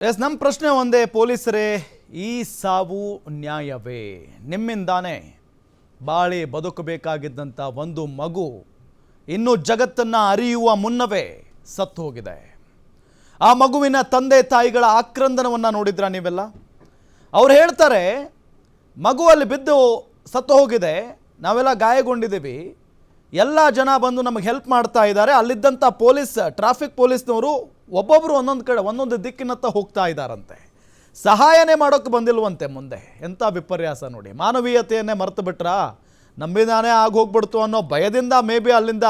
S ನಮ್ಮ ಪ್ರಶ್ನೆ ಒಂದೇ. ಪೊಲೀಸರೇ, ಈ ಸಾವು ನ್ಯಾಯವೇ? ನಿಮ್ಮಿಂದಾನೇ ಬಾಳಿ ಬದುಕಬೇಕಾಗಿದ್ದಂಥ ಒಂದು ಮಗು ಇನ್ನು ಜಗತ್ತನ್ನು ಅರಿಯುವ ಮುನ್ನವೇ ಸತ್ತು ಹೋಗಿದೆ ಆ ಮಗುವಿನ ತಂದೆ ತಾಯಿಗಳ ಆಕ್ರಂದನವನ್ನು ನೋಡಿದ್ರ ನೀವೆಲ್ಲ? ಅವ್ರು ಹೇಳ್ತಾರೆ ಮಗುವಲ್ಲಿ ಬಿದ್ದು ಸತ್ತು ಹೋಗಿದೆ ನಾವೆಲ್ಲ ಗಾಯಗೊಂಡಿದ್ದೀವಿ ಎಲ್ಲ ಜನ ಬಂದು ನಮಗೆ ಹೆಲ್ಪ್ ಮಾಡ್ತಾ ಇದ್ದಾರೆ. ಅಲ್ಲಿದ್ದಂಥ ಪೊಲೀಸ್ ಟ್ರಾಫಿಕ್ ಪೊಲೀಸ್ನವರು ಒಬ್ಬೊಬ್ಬರು ಒಂದೊಂದು ಕಡೆ, ಒಂದೊಂದು ದಿಕ್ಕಿನತ್ತ ಹೋಗ್ತಾ ಇದ್ದಾರಂತೆ. ಸಹಾಯನೇ ಮಾಡೋಕ್ಕೆ ಬಂದಿಲ್ವಂತೆ ಮುಂದೆ. ಎಂಥ ವಿಪರ್ಯಾಸ ನೋಡಿ. ಮಾನವೀಯತೆಯನ್ನೇ ಮರೆತು ಬಿಟ್ರಾ? ನಂಬಿದಾನೇ ಆಗಿ ಹೋಗ್ಬಿಡ್ತು ಅನ್ನೋ ಭಯದಿಂದ ಮೇ ಬಿ ಅಲ್ಲಿಂದ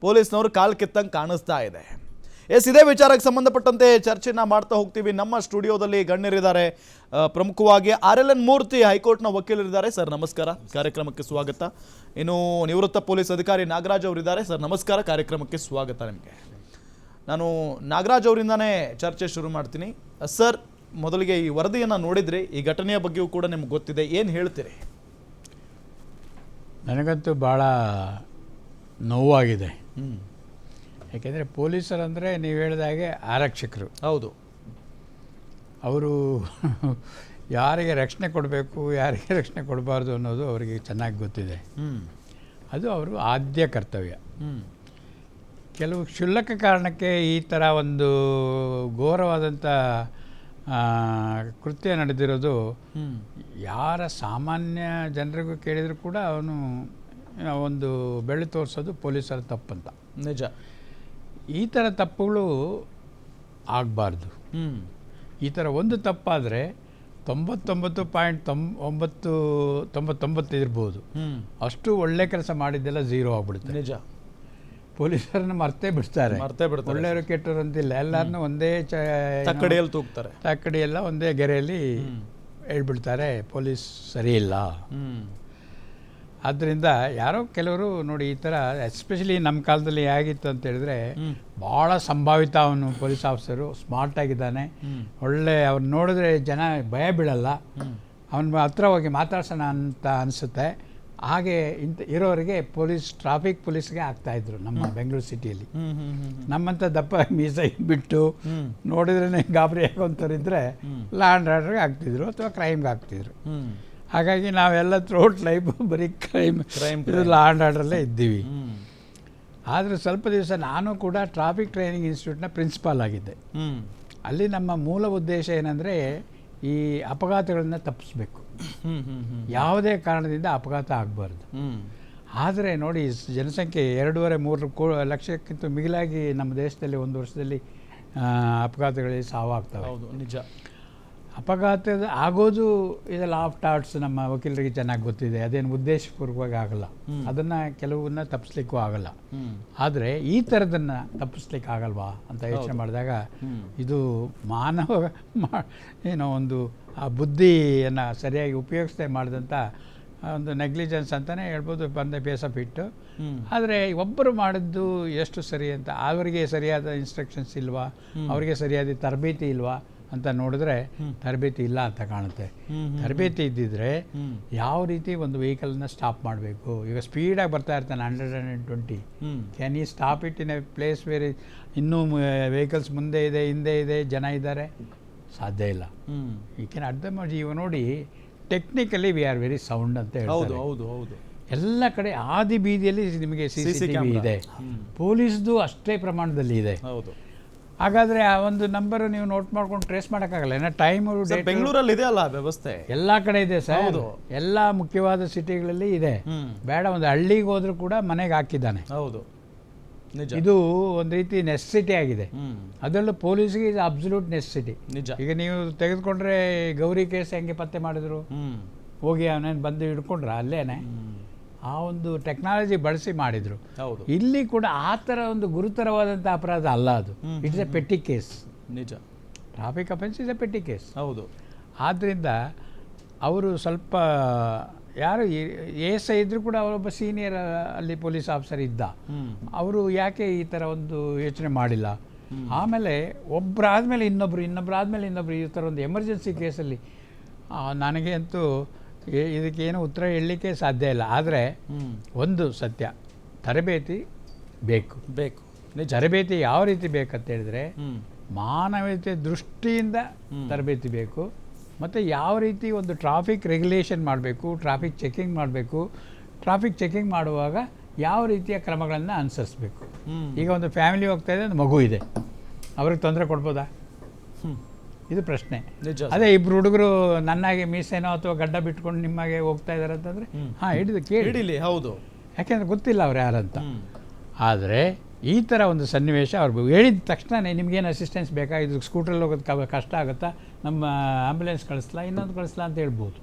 ಪೊಲೀಸ್ನವರು ಕಾಲು ಕಿತ್ತಂಗೆ ಕಾಣಿಸ್ತಾ ಇದೆ. ಎಸ್ ಇದೇ ವಿಚಾರಕ್ಕೆ ಸಂಬಂಧಪಟ್ಟಂತೆ ಚರ್ಚೆನ ಮಾಡ್ತಾ ಹೋಗ್ತೀವಿ. ನಮ್ಮ ಸ್ಟುಡಿಯೋದಲ್ಲಿ ಗಣ್ಯರಿದ್ದಾರೆ. ಪ್ರಮುಖವಾಗಿ ಆರ್ ಎಲ್ ಎನ್ ಮೂರ್ತಿ ಹೈಕೋರ್ಟ್ನ ವಕೀಲರಿದ್ದಾರೆ. ಸರ್ ನಮಸ್ಕಾರ. ಕಾರ್ಯಕ್ರಮಕ್ಕೆ ಸ್ವಾಗತ. ಇನ್ನು ನಿವೃತ್ತ ಪೊಲೀಸ್ ಅಧಿಕಾರಿ ನಾಗರಾಜ್ ಅವರಿದ್ದಾರೆ. ಸರ್ ನಮಸ್ಕಾರ. ಕಾರ್ಯಕ್ರಮಕ್ಕೆ ಸ್ವಾಗತ ನಿಮಗೆ. ನಾನು ನಾಗರಾಜ್ ಅವರಿಂದನೇ ಚರ್ಚೆ ಶುರು ಮಾಡ್ತೀನಿ. ಸರ್ ಮೊದಲಿಗೆ ಈ ವರದಿಯನ್ನು ನೋಡಿದರೆ. ಈ ಘಟನೆಯ ಬಗ್ಗೆಯೂ ಕೂಡ ನಿಮ್ಗೆ ಗೊತ್ತಿದೆ. ಏನು ಹೇಳ್ತೀರಿ? ನನಗಂತೂ ಭಾಳ ನೋವಾಗಿದೆ. ಹ್ಞೂ ಯಾಕೆಂದರೆ ಪೊಲೀಸರಂದರೆ ನೀವು ಹೇಳಿದ ಹಾಗೆ ಆರಕ್ಷಕರು. ಹೌದು. ಅವರು ಯಾರಿಗೆ ರಕ್ಷಣೆ ಕೊಡಬೇಕು ಯಾರಿಗೆ ರಕ್ಷಣೆ ಕೊಡಬಾರ್ದು ಅನ್ನೋದು ಅವರಿಗೆ ಚೆನ್ನಾಗಿ ಗೊತ್ತಿದೆ. ಹ್ಞೂ ಅದು ಅವರು ಆದ್ಯ ಕರ್ತವ್ಯ. ಹ್ಞೂ ಕೆಲವು ಕ್ಷುಲ್ಲಕ ಕಾರಣಕ್ಕೆ ಈ ಥರ ಒಂದು ಘೋರವಾದಂಥ ಕೃತ್ಯ ನಡೆದಿರೋದು ಯಾರ ಸಾಮಾನ್ಯ ಜನರಿಗೂ ಕೇಳಿದರೂ ಕೂಡ ಅವನು ಒಂದು ಬೆಳೆ ತೋರಿಸೋದು ಪೊಲೀಸರ ತಪ್ಪಂತ. ನಿಜ. ಈ ಥರ ತಪ್ಪುಗಳು ಆಗಬಾರ್ದು. ಹ್ಞೂ ಈ ಥರ ಒಂದು ತಪ್ಪಾದರೆ ತೊಂಬತ್ತೊಂಬತ್ತು ಪಾಯಿಂಟ್ ತೊಂಬ ಒಂಬತ್ತು ತೊಂಬತ್ತೊಂಬತ್ತು ಇರ್ಬೋದು. ಹ್ಞೂ ಅಷ್ಟು ಒಳ್ಳೆ ಕೆಲಸ ಮಾಡಿದ್ದೆಲ್ಲ ಝೀರೋ ಆಗ್ಬಿಡುತ್ತೆ. ನಿಜ. ಪೊಲೀಸರನ್ನ ಮರ್ತೇ ಬಿಡ್ತಾರೆ. ಮರ್ತೇ ಬಿಡ್ತಾರೆ. ಒಳ್ಳೆಯವರು ಕೆಟ್ಟರು ಅಂತಿಲ್ಲ. ಎಲ್ಲರನ್ನೂ ಒಂದೇ ಚ ತಕ್ಕಡಿಯಲ್ಲಿ ತೂಗ್ತಾರೆ. ತಕ್ಕಡಿಯೆಲ್ಲ ಒಂದೇ ಗೆರೆಯಲ್ಲಿ ಹೇಳ್ಬಿಡ್ತಾರೆ ಪೊಲೀಸ್ ಸರಿ ಇಲ್ಲ. ಹ್ಮ್. ಆದ್ದರಿಂದ ಯಾರೋ ಕೆಲವರು ನೋಡಿ ಈ ಥರ ಎಸ್ಪೆಷಲಿ ನಮ್ಮ ಕಾಲದಲ್ಲಿ ಹೇಗಿತ್ತು ಅಂತ ಹೇಳಿದ್ರೆ ಭಾಳ ಸಂಭಾವಿತ ಅವನು ಪೊಲೀಸ್ ಆಫೀಸರು ಸ್ಮಾರ್ಟ್ ಆಗಿದ್ದಾನೆ. ಒಳ್ಳೆ ಅವ್ನು ನೋಡಿದ್ರೆ ಜನ ಭಯ ಬೀಳಲ್ಲ. ಅವನ ಹತ್ರ ಹೋಗಿ ಮಾತಾಡ್ಸೋಣ ಅಂತ ಅನಿಸುತ್ತೆ. ಹಾಗೆ ಇಂಥ ಇರೋರಿಗೆ ಪೊಲೀಸ್ ಟ್ರಾಫಿಕ್ ಪೊಲೀಸ್ಗೆ ಆಗ್ತಾಯಿದ್ರು ನಮ್ಮ ಬೆಂಗಳೂರು ಸಿಟಿಯಲ್ಲಿ ನಮ್ಮಂಥ ದಪ್ಪ ಮೀಸೆ ಬಿಟ್ಟು ನೋಡಿದ್ರೆ ಗಾಬರಿ ಆಗೋಂಥವ್ರಿದ್ರೆ ಲಾ ಆ್ಯಂಡ್ ಆರ್ಡರ್ಗೆ ಆಗ್ತಿದ್ರು ಅಥವಾ ಕ್ರೈಮ್ಗೆ ಆಗ್ತಿದ್ರು. ಹಾಗಾಗಿ ನಾವೆಲ್ಲ ಥ್ರೋಟ್ ಲೈಫ್ ಬರೀ ಕ್ರೈಮ್ ಕ್ರೈಮ್ ಲಾಂಡ್ ಆ್ಯಂಡ್ ಆರ್ಡರಲ್ಲೇ ಇದ್ದೀವಿ. ಆದರೆ ಸ್ವಲ್ಪ ದಿವಸ ನಾನು ಕೂಡ ಟ್ರಾಫಿಕ್ ಟ್ರೈನಿಂಗ್ ಇನ್ಸ್ಟಿಟ್ಯೂಟ್ನ ಪ್ರಿನ್ಸಿಪಾಲ್ ಆಗಿದ್ದೆ. ಅಲ್ಲಿ ನಮ್ಮ ಮೂಲ ಉದ್ದೇಶ ಏನಂದರೆ ಈ ಅಪಘಾತಗಳನ್ನು ತಪ್ಪಿಸ್ಬೇಕು. ಯಾವುದೇ ಕಾರಣದಿಂದ ಅಪಘಾತ ಆಗಬಾರ್ದು. ಆದರೆ ನೋಡಿ ಜನಸಂಖ್ಯೆ ಎರಡೂವರೆ ಮೂರು ಕೋ ಲಕ್ಷಕ್ಕಿಂತ ಮಿಗಿಲಾಗಿ ನಮ್ಮ ದೇಶದಲ್ಲಿ ಒಂದು ವರ್ಷದಲ್ಲಿ ಅಪಘಾತಗಳಲ್ಲಿ ಸಾವಾಗ್ತವೆ ಹೌದು ನಿಜ. ಅಪಘಾತದ ಆಗೋದು ಇದೆಲ್ಲ ಆಫ್ ಆರ್ಟ್ಸ್ ನಮ್ಮ ವಕೀಲರಿಗೆ ಚೆನ್ನಾಗಿ ಗೊತ್ತಿದೆ. ಅದೇನು ಉದ್ದೇಶಪೂರ್ವಕವಾಗಿ ಆಗಲ್ಲ. ಅದನ್ನು ಕೆಲವನ್ನ ತಪ್ಪಿಸ್ಲಿಕ್ಕೂ ಆಗಲ್ಲ. ಆದರೆ ಈ ಥರದನ್ನು ತಪ್ಪಿಸ್ಲಿಕ್ಕೆ ಆಗಲ್ವಾ ಅಂತ ಯೋಚನೆ ಮಾಡಿದಾಗ ಇದು ಮಾನವ ಏನೋ ಒಂದು ಆ ಬುದ್ಧಿಯನ್ನು ಸರಿಯಾಗಿ ಉಪಯೋಗಿಸದೆ ಮಾಡಿದಂಥ ಒಂದು ನೆಗ್ಲಿಜೆನ್ಸ್ ಅಂತಲೇ ಹೇಳ್ಬೋದು. ಬಂದ ಬೇಸ ಬಿಟ್ಟು ಹ್ಮ್. ಆದರೆ ಒಬ್ಬರು ಮಾಡಿದ್ದು ಎಷ್ಟು ಸರಿ ಅಂತ ಅವರಿಗೆ ಸರಿಯಾದ ಇನ್ಸ್ಟ್ರಕ್ಷನ್ಸ್ ಇಲ್ವಾ? ಅವರಿಗೆ ಸರಿಯಾದ ತರಬೇತಿ ಇಲ್ವಾ? ಅಂತ ನೋಡಿದ್ರೆ ತರಬೇತಿ ಇಲ್ಲ ಅಂತ ಕಾಣುತ್ತೆ. ತರಬೇತಿ ಇದ್ದಿದ್ರೆ ಯಾವ ರೀತಿ ಒಂದು ವೆಹಿಕಲ್ನ ಸ್ಟಾಪ್ ಮಾಡಬೇಕು? ಈಗ ಸ್ಪೀಡಾಗಿ ಬರ್ತಾ ಇರ್ತಾನೆ hundred and twenty can he stop it in a place where ಇನ್ನೂ ವೆಹಿಕಲ್ಸ್ ಮುಂದೆ ಇದೆ ಹಿಂದೆ ಇದೆ ಜನ ಇದ್ದಾರೆ? ಸಾಧ್ಯ ಇಲ್ಲ. ಈ ಕ್ಯಾನ್ ಅರ್ಧ ಮಾಡಿ ಇವಾಗ ನೋಡಿ technically we are very sound ಅಂತ ಹೇಳ್ತಾರೆ. ಹೌದು ಹೌದು ಎಲ್ಲ ಕಡೆ ಆದಿ ಬೀದಿಯಲ್ಲಿ ನಿಮಗೆ C C CC T V ಇದೆ. ಪೊಲೀಸ್ದು ಅಷ್ಟೇ ಪ್ರಮಾಣದಲ್ಲಿ ಇದೆ. ಹೌದು. ಹಾಗಾದರೆ ಆ ಒಂದು ನಂಬರ್ ನೀವು ನೋಟ್ ಮಾಡ್ಕೊಂಡು ಟ್ರೇಸ್ ಮಾಡೋಕ್ಕಾಗಲ್ಲ. ಏನೋ ಟೈಮು ಬೆಂಗಳೂರಲ್ಲಿ ಇದೆ ಅಲ್ಲ ವ್ಯವಸ್ಥೆ? ಎಲ್ಲ ಕಡೆ ಇದೆ ಸರ್. ಹೌದು. ಎಲ್ಲ ಮುಖ್ಯವಾದ ಸಿಟಿಗಳಲ್ಲಿ ಇದೆ. ಬೇಡ ಒಂದು ಹಳ್ಳಿಗೆ ಹೋದ್ರು ಕೂಡ ಮನೆಗೆ ಹಾಕಿದ್ದಾನೆ. ಹೌದು. ನಿಜ. ಇದು ಒಂದು ರೀತಿ ನೆಸೆಸಿಟಿ ಆಗಿದೆ. ಅದರಲ್ಲೂ ಪೊಲೀಸ್ಗೆ ಇದು ಅಬ್ಸಲ್ಯೂಟ್ ನೆಸೆಸಿಟಿ ಈಗ ನೀವು ತೆಗೆದುಕೊಂಡ್ರೆ ಗೌರಿ ಕೇಸ್ ಹೆಂಗೆ ಪತ್ತೆ ಮಾಡಿದ್ರು? ಹೋಗಿ ಅವನೇನು ಬಂದು ಹಿಡ್ಕೊಂಡ್ರ? ಅಲ್ಲೇನೆ. ಆ ಒಂದು ಟೆಕ್ನಾಲಜಿ ಬಳಸಿ ಮಾಡಿದ್ರು. ಹೌದು. ಇಲ್ಲಿ ಕೂಡ ಆ ಥರ ಒಂದು ಗುರುತರವಾದಂಥ ಅಪರಾಧ ಅಲ್ಲ ಅದು. ಇಟ್ಸ್ ಎ ಪೆಟ್ಟಿ ಕೇಸ್ ನಿಜ. Traffic offence is a petty case ಹೌದು. ಆದ್ದರಿಂದ ಅವರು ಸ್ವಲ್ಪ ಯಾರು ಏಸ ಎಸ್ ಐ ಇದ್ದರೂ ಕೂಡ ಅವರೊಬ್ಬ ಸೀನಿಯರ್ ಅಲ್ಲಿ ಪೊಲೀಸ್ ಆಫೀಸರ್ ಇದ್ದ. ಅವರು ಯಾಕೆ ಈ ಥರ ಒಂದು ಯೋಚನೆ ಮಾಡಿಲ್ಲ? ಆಮೇಲೆ ಒಬ್ಬರಾದ್ಮೇಲೆ ಇನ್ನೊಬ್ರು ಇನ್ನೊಬ್ಬರಾದ್ಮೇಲೆ ಇನ್ನೊಬ್ರು ಈ ಥರ ಒಂದು ಎಮರ್ಜೆನ್ಸಿ ಕೇಸಲ್ಲಿ ನನಗೆ ಅಂತೂ ಇದಕ್ಕೇನು ಉತ್ತರ ಹೇಳಲಿಕ್ಕೆ ಸಾಧ್ಯ ಇಲ್ಲ. ಆದರೆ ಒಂದು ಸತ್ಯ ತರಬೇತಿ ಬೇಕು. ಬೇಕು. ತರಬೇತಿ ಯಾವ ರೀತಿ ಬೇಕಂತ ಹೇಳಿದ್ರೆ ಮಾನವೀಯತೆ ದೃಷ್ಟಿಯಿಂದ ತರಬೇತಿ ಬೇಕು. ಮತ್ತು ಯಾವ ರೀತಿ ಒಂದು ಟ್ರಾಫಿಕ್ ರೆಗ್ಯುಲೇಷನ್ ಮಾಡಬೇಕು ಟ್ರಾಫಿಕ್ ಚೆಕಿಂಗ್ ಮಾಡಬೇಕು ಟ್ರಾಫಿಕ್ ಚೆಕಿಂಗ್ ಮಾಡುವಾಗ ಯಾವ ರೀತಿಯ ಕ್ರಮಗಳನ್ನು ಅನುಸರಿಸಬೇಕು. ಈಗ ಒಂದು ಫ್ಯಾಮಿಲಿ ಹೋಗ್ತಾ ಇದೆ ಒಂದು ಮಗು ಇದೆ. ಅವ್ರಿಗೆ ತೊಂದರೆ ಕೊಡ್ಬೋದಾ. ಇದು ಪ್ರಶ್ನೆ. ನಿಜ ಅದೇ ಇಬ್ರು ಹುಡುಗರು ನನ್ನಾಗೆ ಮೀಸೆನೋ ಅಥವಾ ಗಡ್ಡ ಬಿಟ್ಕೊಂಡು ನಿಮ್ಮಾಗೆ ಹೋಗ್ತಾ ಇದ್ದಾರೆ ಅಂತಂದ್ರೆ ಹಾ ಹಿಡಿದು ಕೇಳಿ. ಹಿಡೀಲಿ ಹೌದು. ಯಾಕೆಂದ್ರೆ ಗೊತ್ತಿಲ್ಲ ಅವ್ರು ಯಾರಂತ. ಆದರೆ ಈ ಥರ ಒಂದು ಸನ್ನಿವೇಶ ಅವ್ರು ಹೇಳಿದ ತಕ್ಷಣನೇ ನಿಮ್ಗೇನು ಅಸಿಸ್ಟೆನ್ಸ್ ಬೇಕಾ? ಸ್ಕೂಟರ್ ಸ್ಕೂಟ್ರಲ್ಲಿ ಹೋಗೋದು ಕಷ್ಟ ಆಗುತ್ತಾ? ನಮ್ಮ ಆ್ಯಂಬುಲೆನ್ಸ್ ಕಳಿಸ್ಲಾ? ಇನ್ನೊಂದು ಕಳಿಸ್ಲಾ ಅಂತ ಹೇಳ್ಬೋದು.